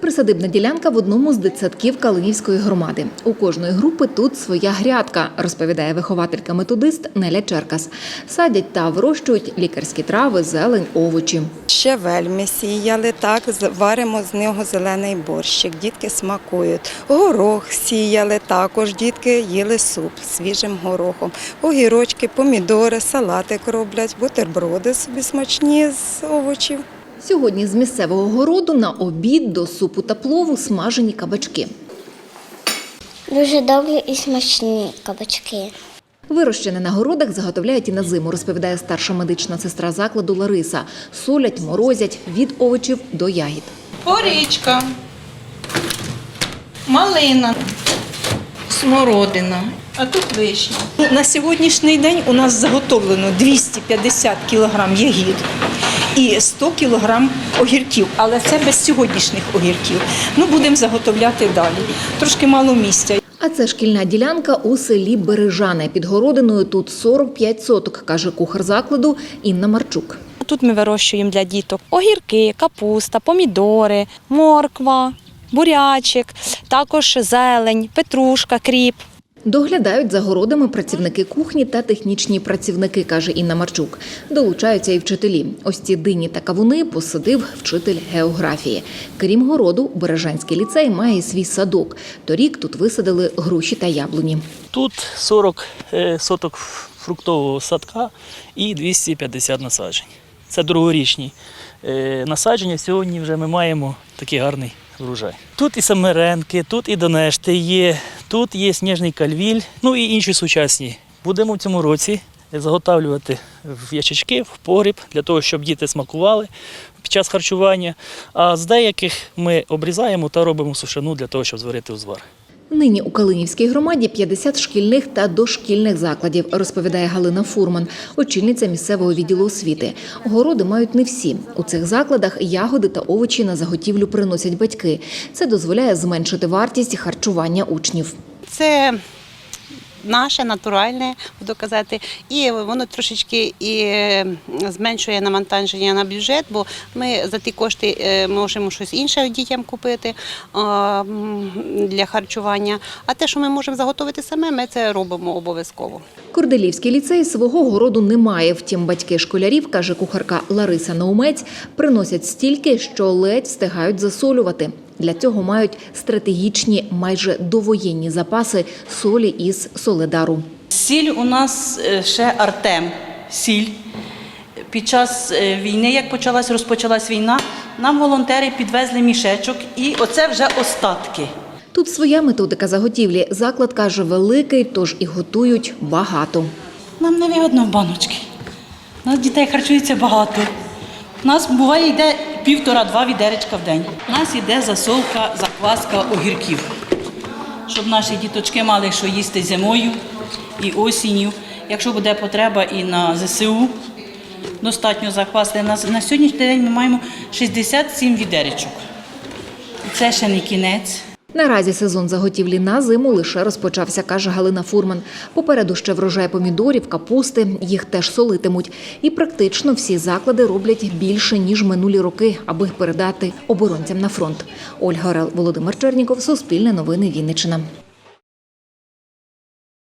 присадибна ділянка в одному з дитсадків Калинівської громади. У кожної групи тут своя грядка, розповідає вихователька-методист Неля Черкас. Садять та вирощують лікарські трави, зелень, овочі. Ще вельми сіяли, так, варимо з нього зелений борщик, дітки смакують. Горох сіяли також, дітки їли суп свіжим горохом. Огірочки, помідори, салатик роблять, бутерброди собі смачні з овочів. Сьогодні з місцевого городу на обід до супу та плову смажені кабачки. Дуже добрі і смачні кабачки. Вирощене на городах заготовляють і на зиму, розповідає старша медична сестра закладу Лариса. Солять, морозять від овочів до ягід. Порічка, малина, смородина, а тут вишня. На сьогоднішній день у нас заготовлено 250 кг ягід і 100 кг огірків, але це без сьогоднішніх огірків. Ну, будемо заготовляти далі. Трошки мало місця. А це шкільна ділянка у селі Бережане. Під городиною тут 45 соток, каже кухар закладу Інна Марчук. Тут ми вирощуємо для діток огірки, капуста, помідори, морква, бурячик, також зелень, петрушка, кріп. Доглядають за городами працівники кухні та технічні працівники, каже Інна Марчук. Долучаються і вчителі. Ось ці дині та кавуни посадив вчитель географії. Крім городу, Бережанський ліцей має свій садок. Торік тут висадили груші та яблуні. Тут 40 е, соток фруктового садка і 250 насаджень. Це другорічні е, насадження. Сьогодні вже ми маємо такий гарний врожай. Тут і самеренки, тут і донешти є, тут є сніжний кальвіль, ну і інші сучасні. Будемо в цьому році заготавлювати в ящички, в погріб, для того, щоб діти смакували під час харчування. А з деяких ми обрізаємо та робимо сушину для того, щоб зварити узвар. Нині у Калинівській громаді 50 шкільних та дошкільних закладів, розповідає Галина Фурман, очільниця місцевого відділу освіти. Городи мають не всі. У цих закладах ягоди та овочі на заготівлю приносять батьки. Це дозволяє зменшити вартість харчування учнів. Це наше натуральне, буду казати, і воно трошечки і е, зменшує навантаження на бюджет, бо ми за ті кошти е, можемо щось інше дітям купити для харчування. А те, що ми можемо заготовити саме, ми це робимо обов'язково. Корделівський ліцей свого городу не має. Втім, батьки школярів, каже кухарка Лариса Наумець, приносять стільки, що ледь встигають засолювати. Для цього мають стратегічні, майже довоєнні запаси солі із Соледару. Сіль у нас е, ще Артем. Сіль. Під час е, війни, як почалась, розпочалась війна, нам волонтери підвезли мішечок, і оце вже остатки. Тут своя методика заготівлі. Заклад каже великий, тож і готують багато. Нам не вигодно в баночки. У нас дітей харчується багато. У нас буває йде півтора-два відеречка в день. У нас йде засолка, закваска огірків, щоб наші діточки мали що їсти зимою і осінню. Якщо буде потреба і на ЗСУ, достатньо закваски. На, сьогоднішній день ми маємо 67 відеречок. Це ще не кінець. Наразі сезон заготівлі на зиму лише розпочався, каже Галина Фурман. Попереду ще врожай помідорів, капусти, їх теж солитимуть. І практично всі заклади роблять більше, ніж минулі роки, аби передати оборонцям на фронт. Ольга Орел, Володимир Черніков, Суспільне новини Вінниччина.